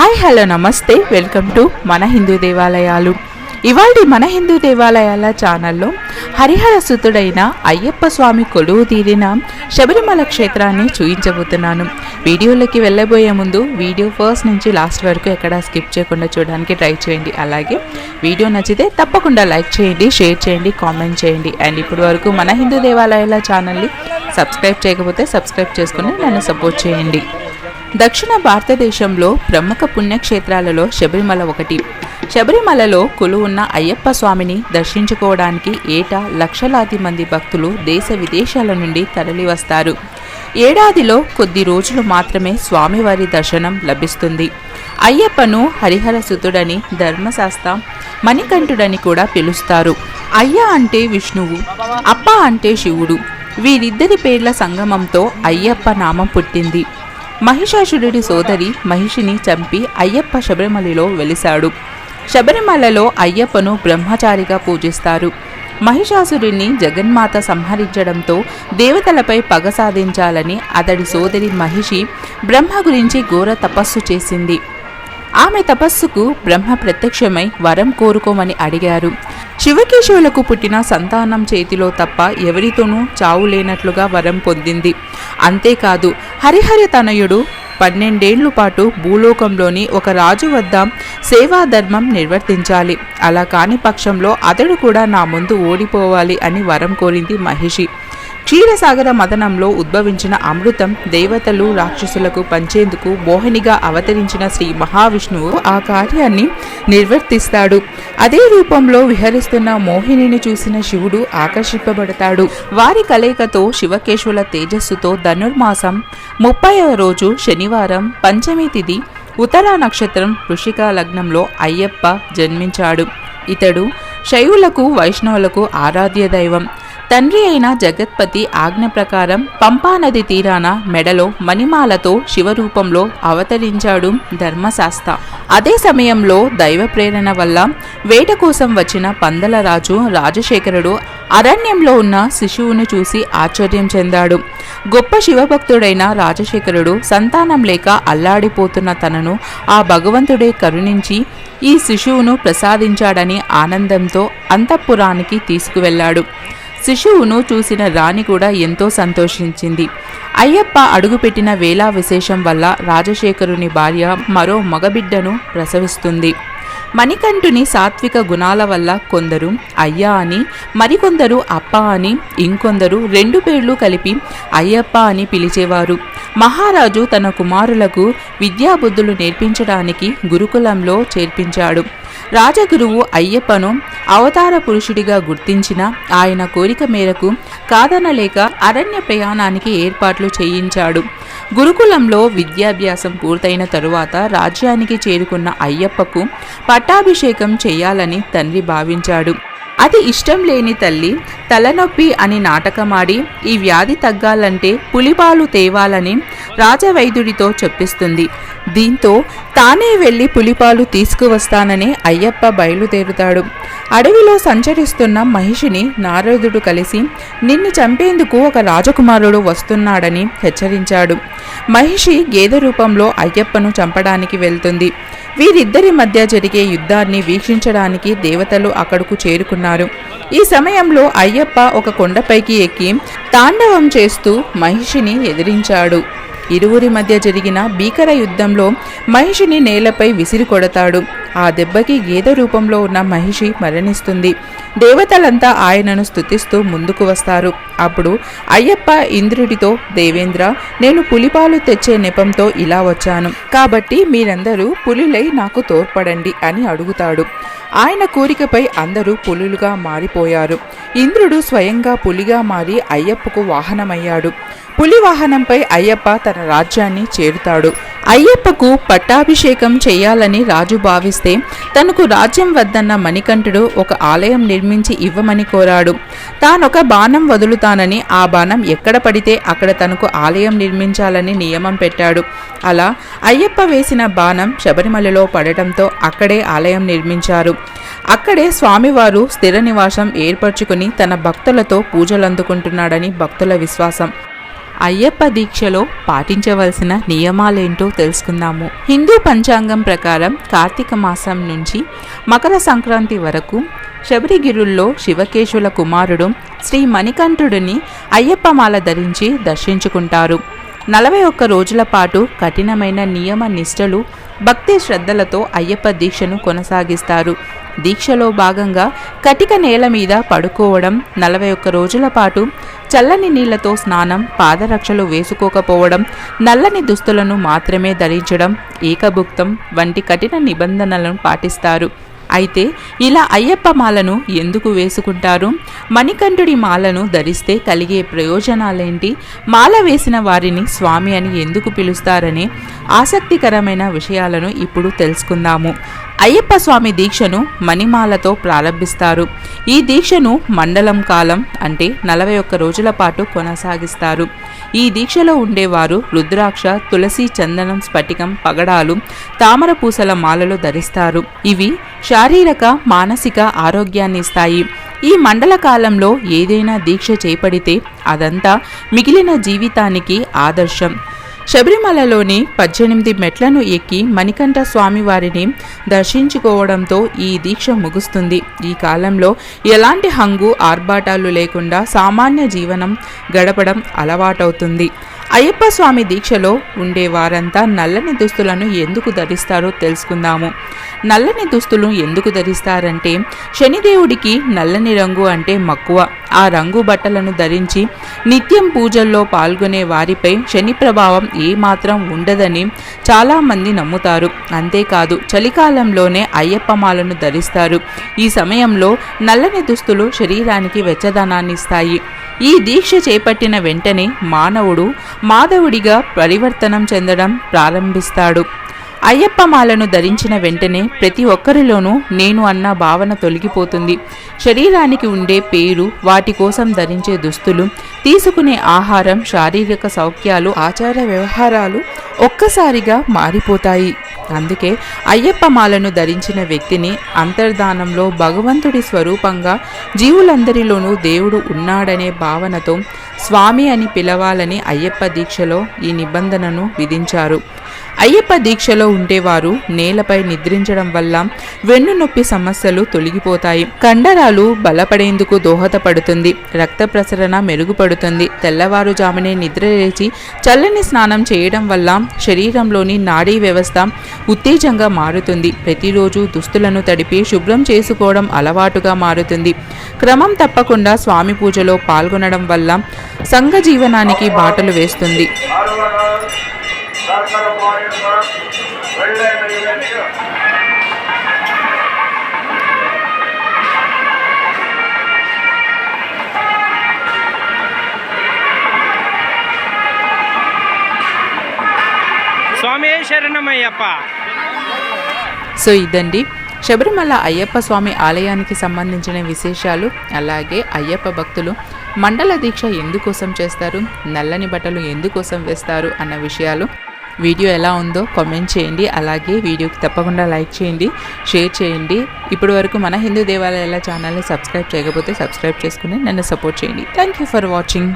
Hi hello నమస్తే. Welcome to మన హిందూ దేవాలయాలు. ఇవాళ మన హిందూ దేవాలయాల ఛానల్లో హరిహర సుతుడైన అయ్యప్ప స్వామి కొలువు తీరిన శబరిమల క్షేత్రాన్ని చూపించబోతున్నాను వీడియోలోకి వెళ్ళబోయే ముందు వీడియో ఫస్ట్ నుంచి లాస్ట్ వరకు ఎక్కడ స్కిప్ చేయకుండా చూడడానికి ట్రై చేయండి. అలాగే వీడియో నచ్చితే తప్పకుండా లైక్ చేయండి షేర్ చేయండి కామెంట్ చేయండి. అండ్ ఇప్పటి వరకు మన హిందూ దేవాలయాల ఛానల్ని సబ్స్క్రైబ్ చేయకపోతే సబ్స్క్రైబ్ చేసుకుని నన్ను సపోర్ట్ చేయండి. దక్షిణ భారతదేశంలో ప్రముఖ పుణ్యక్షేత్రాలలో శబరిమల ఒకటి. శబరిమలలో కొలువున్న అయ్యప్ప స్వామిని దర్శించుకోవడానికి ఏటా లక్షలాది మంది భక్తులు దేశ విదేశాల నుండి తరలివస్తారు. ఏడాదిలో కొద్ది రోజులు మాత్రమే స్వామివారి దర్శనం లభిస్తుంది. అయ్యప్పను హరిహర సుతుడని ధర్మశాస్త్ర మణికంఠుడని కూడా పిలుస్తారు. అయ్య అంటే విష్ణువు అప్ప అంటే శివుడు. వీరిద్దరి పేర్ల సంగమంతో అయ్యప్ప నామం పుట్టింది. మహిషాసురుడి సోదరి మహిషిని చంపి అయ్యప్ప శబరిమలలో వెలిశాడు. శబరిమలలో అయ్యప్పను బ్రహ్మచారిగా పూజిస్తారు. మహిషాసురుణ్ణి జగన్మాత సంహరించడంతో దేవతలపై పగ సాధించాలని అతడి సోదరి మహిషి బ్రహ్మ గురించి ఘోర తపస్సు చేసింది. ఆమె తపస్సుకు బ్రహ్మ ప్రత్యక్షమై వరం కోరుకోమని అడిగారు. శివకేశవులకు పుట్టిన సంతానం చేతిలో తప్ప ఎవరితోనూ చావు లేనట్లుగా వరం పొందింది. అంతేకాదు హరిహరి తనయుడు పన్నెండేళ్ళ పాటు భూలోకంలోని ఒక రాజు వద్ద సేవాధర్మం నిర్వర్తించాలి. అలా కాని పక్షంలో అతడు కూడా నా ముందు ఓడిపోవాలి అని వరం కోరింది మహిషి. క్షీరసాగర మదనంలో ఉద్భవించిన అమృతం దేవతలు రాక్షసులకు పంచేందుకు మోహినిగా అవతరించిన శ్రీ మహావిష్ణువు ఆ కార్యాన్ని నిర్వర్తిస్తాడు. అదే రూపంలో విహరిస్తున్న మోహినిని చూసిన శివుడు ఆకర్షింపబడతాడు. వారి కలయికతో శివకేశవుల తేజస్సుతో ధనుర్మాసం ముప్పైవ రోజు శనివారం పంచమి తిథి ఉత్తరా నక్షత్రం ఋషిక లగ్నంలో అయ్యప్ప జన్మించాడు. ఇతడు శైవులకు వైష్ణవులకు ఆరాధ్య దైవం. తండ్రి అయిన జగత్పతి ఆజ్ఞ ప్రకారం పంపానది తీరాన మెడలో మణిమాలతో శివరూపంలో అవతరించాడు ధర్మశాస్త అదే సమయంలో దైవ ప్రేరణ వల్ల వేట కోసం వచ్చిన పందల రాజు రాజశేఖరుడు అరణ్యంలో ఉన్న శిశువును చూసి ఆశ్చర్యం చెందాడు. గొప్ప శివభక్తుడైన రాజశేఖరుడు సంతానం లేక అల్లాడిపోతున్న తనను ఆ భగవంతుడే కరుణించి ఈ శిశువును ప్రసాదించాడని ఆనందంతో అంతఃపురానికి తీసుకువెళ్ళాడు. శిశువును చూసిన రాణి కూడా ఎంతో సంతోషించింది. అయ్యప్ప అడుగుపెట్టిన వేళా విశేషం వల్ల రాజశేఖరుని భార్య మరో మగబిడ్డను ప్రసవిస్తుంది. మణికంఠుని సాత్విక గుణాల వల్ల కొందరు అయ్యా అని మరికొందరు అప్ప అని ఇంకొందరు రెండు పేర్లు కలిపి అయ్యప్ప అని పిలిచేవారు. మహారాజు తన కుమారులకు విద్యాబుద్ధులు నేర్పించడానికి గురుకులంలో చేర్పించాడు. రాజగురువు అయ్యప్పను అవతార పురుషుడిగా గుర్తించిన ఆయన కోరిక మేరకు కాదనలేక అరణ్య ప్రయాణానికి ఏర్పాట్లు చేయించాడు. గురుకులంలో విద్యాభ్యాసం పూర్తయిన తరువాత రాజ్యానికి చేరుకున్న అయ్యప్పకు పట్టాభిషేకం చేయాలని తండ్రి భావించాడు. అది ఇష్టం లేని తల్లి తలనొప్పి అని నాటకమాడి ఈ వ్యాధి తగ్గాలంటే పులిపాలు తేవాలని రాజవైద్యుడితో చెప్పిస్తుంది. దీంతో తానే వెళ్ళి పులిపాలు తీసుకువస్తానని అయ్యప్ప బయలుదేరుతాడు. అడవిలో సంచరిస్తున్న మహిషిని నారదుడు కలిసి నిన్ను చంపేందుకు ఒక రాజకుమారుడు వస్తున్నాడని హెచ్చరించాడు. మహిషి గేదె రూపంలో అయ్యప్పను చంపడానికి వెళ్తుంది. వీరిద్దరి మధ్య జరిగే యుద్ధాన్ని వీక్షించడానికి దేవతలు అక్కడకు చేరుకున్నారు. ఈ సమయంలో అయ్యప్ప ఒక కొండపైకి ఎక్కి తాండవం చేస్తూ మహిషిని ఎదిరించాడు. ఇరువురి మధ్య జరిగిన భీకర యుద్ధంలో మహిషిని నేలపై విసిరి కొడతాడు. ఆ దెబ్బకి గేద రూపంలో ఉన్న మహిషి మరణిస్తుంది. దేవతలంతా ఆయనను స్తుతిస్తూ ముందుకు వస్తారు. అప్పుడు అయ్యప్ప ఇంద్రుడితో దేవేంద్ర నేను పులిపాలు తెచ్చే నెపంతో ఇలా వచ్చాను. కాబట్టి మీరందరూ పులిలై నాకు తోడ్పడండి అని అడుగుతాడు. ఆయన కోరికపై అందరూ పులులుగా మారిపోయారు. ఇంద్రుడు స్వయంగా పులిగా మారి అయ్యప్పకు వాహనమయ్యాడు. పులి వాహనంపై అయ్యప్ప తన రాజ్యాన్ని చేరుతాడు. అయ్యప్పకు పట్టాభిషేకం చేయాలని రాజు భావిస్తే తనకు రాజ్యం వద్దన్న మణికంఠుడు ఒక ఆలయం నిర్మించి ఇవ్వమని కోరాడు. తానొక బాణం వదులుతానని ఆ బాణం ఎక్కడ పడితే అక్కడ తనకు ఆలయం నిర్మించాలని నియమం పెట్టాడు. అలా అయ్యప్ప వేసిన బాణం శబరిమలలో పడటంతో అక్కడే ఆలయం నిర్మించారు. అక్కడే స్వామివారు స్థిర నివాసం ఏర్పరచుకుని తన భక్తులతో పూజలందుకుంటున్నాడని భక్తుల విశ్వాసం. అయ్యప్ప దీక్షలో పాటించవలసిన నియమాలేంటో తెలుసుకుందాము. హిందూ పంచాంగం ప్రకారం కార్తీక మాసం నుంచి మకర సంక్రాంతి వరకు శబరిగిరుల్లో శివకేశుల కుమారుడు శ్రీ మణికంఠుడిని అయ్యప్పమాల ధరించి దర్శించుకుంటారు. నలభై ఒక్క రోజుల పాటు కఠినమైన నియమ నిష్టలు భక్తి శ్రద్ధలతో అయ్యప్ప దీక్షను కొనసాగిస్తారు. దీక్షలో భాగంగా కటిక నేల మీద పడుకోవడం నలభై ఒక్క రోజుల పాటు చల్లని నీళ్ళతో స్నానం పాదరక్షలు వేసుకోకపోవడం నల్లని దుస్తులను మాత్రమే ధరించడం ఏకభుక్తం వంటి కఠిన నిబంధనలను పాటిస్తారు. అయితే ఇలా అయ్యప్ప మాలను ఎందుకు వేసుకుంటారు? మణికంఠుడి మాలను ధరిస్తే కలిగే ప్రయోజనాలేంటి? మాల వేసిన వారిని స్వామి అని ఎందుకు పిలుస్తారనే ఆసక్తికరమైన విషయాలను ఇప్పుడు తెలుసుకుందాము. అయ్యప్ప స్వామి దీక్షను మణిమాలతో ప్రారంభిస్తారు. ఈ దీక్షను మండలం కాలం అంటే నలభై ఒక్క రోజుల పాటు కొనసాగిస్తారు. ఈ దీక్షలో ఉండేవారు రుద్రాక్ష తులసి చందనం స్ఫటికం పగడాలు తామర పూసల మాలలు ధరిస్తారు. ఇవి శారీరక మానసిక ఆరోగ్యాన్ని ఇస్తాయి. ఈ మండల కాలంలో ఏదైనా దీక్ష చేపడితే అదంతా మిగిలిన జీవితానికి ఆదర్శం. శబరిమలలోని పద్దెనిమిది మెట్లను ఎక్కి మణికంఠ స్వామివారిని దర్శించుకోవడంతో ఈ దీక్ష ముగుస్తుంది. ఈ కాలంలో ఎలాంటి హంగు ఆర్భాటాలు లేకుండా సామాన్య జీవనం గడపడం అలవాటవుతుంది. అయ్యప్ప స్వామి దీక్షలో ఉండే వారంతా నల్లని దుస్తులను ఎందుకు ధరిస్తారో తెలుసుకుందాము. నల్లని దుస్తులు ఎందుకు ధరిస్తారంటే శనిదేవుడికి నల్లని రంగు అంటే మక్కువ. ఆ రంగు బట్టలను ధరించి నిత్యం పూజల్లో పాల్గొనే వారిపై శని ప్రభావం ఏమాత్రం ఉండదని చాలామంది నమ్ముతారు. అంతేకాదు చలికాలంలోనే అయ్యప్పమాలను ధరిస్తారు. ఈ సమయంలో నల్లని దుస్తులు శరీరానికి వెచ్చదనాన్ని ఇస్తాయి. ఈ దీక్ష చేపట్టిన వెంటనే మానవుడు మాధవుడిగా పరివర్తనం చెందడం ప్రారంభిస్తాడు. అయ్యప్ప మాలను ధరించిన వెంటనే ప్రతి ఒక్కరిలోనూ నేను అన్న భావన తొలగిపోతుంది. శరీరానికి ఉండే పేరు వాటి కోసం ధరించే దుస్తులు తీసుకునే ఆహారం శారీరక సౌఖ్యాలు ఆచార వ్యవహారాలు ఒక్కసారిగా మారిపోతాయి. అందుకే అయ్యప్ప మాలను ధరించిన వ్యక్తిని అంతర్ధానంలో భగవంతుడి స్వరూపంగా జీవులందరిలోనూ దేవుడు ఉన్నాడనే భావనతో స్వామి అని పిలవాలని అయ్యప్ప దీక్షలో ఈ నిబంధనను విధించారు. అయ్యప్ప దీక్షలో ఉండేవారు నేలపై నిద్రించడం వల్ల వెన్ను నొప్పి సమస్యలు తొలగిపోతాయి. కండరాలు బలపడేందుకు దోహదపడుతుంది. రక్త ప్రసరణ మెరుగుపడుతుంది. తెల్లవారుజామునే నిద్ర లేచి చల్లని స్నానం చేయడం వల్ల శరీరంలోని నాడీ వ్యవస్థ ఉత్తేజంగా మారుతుంది. ప్రతిరోజు దుస్తులను తడిపి శుభ్రం చేసుకోవడం అలవాటుగా మారుతుంది. క్రమం తప్పకుండా స్వామి పూజలో పాల్గొనడం వల్ల సంఘ జీవనానికి బాటలు వేస్తుంది. ಸರ್ಕಾರ ಮಾಡಿರುವ ಒಳ್ಳೆ ನೈವೇದ್ಯ స్వామి శరణమయ్యప్ప సో ఇదండి శబరిమల అయ్యప్ప స్వామి ఆలయానికి సంబంధించిన విశేషాలు అలాగే అయ్యప్ప భక్తులు మండల దీక్ష ఎందుకోసం చేస్తారు నల్లని బట్టలు ఎందుకోసం వేస్తారు అన్న విషయాలు వీడియో ఎలా ఉందో కామెంట్ చేయండి. అలాగే వీడియోకి తప్పకుండా లైక్ చేయండి షేర్ చేయండి. ఇప్పటి వరకు మన హిందూ దేవాలయాల ఛానల్ని సబ్స్క్రైబ్ చేయకపోతే సబ్స్క్రైబ్ చేసుకుని నన్ను సపోర్ట్ చేయండి. Thank you for watching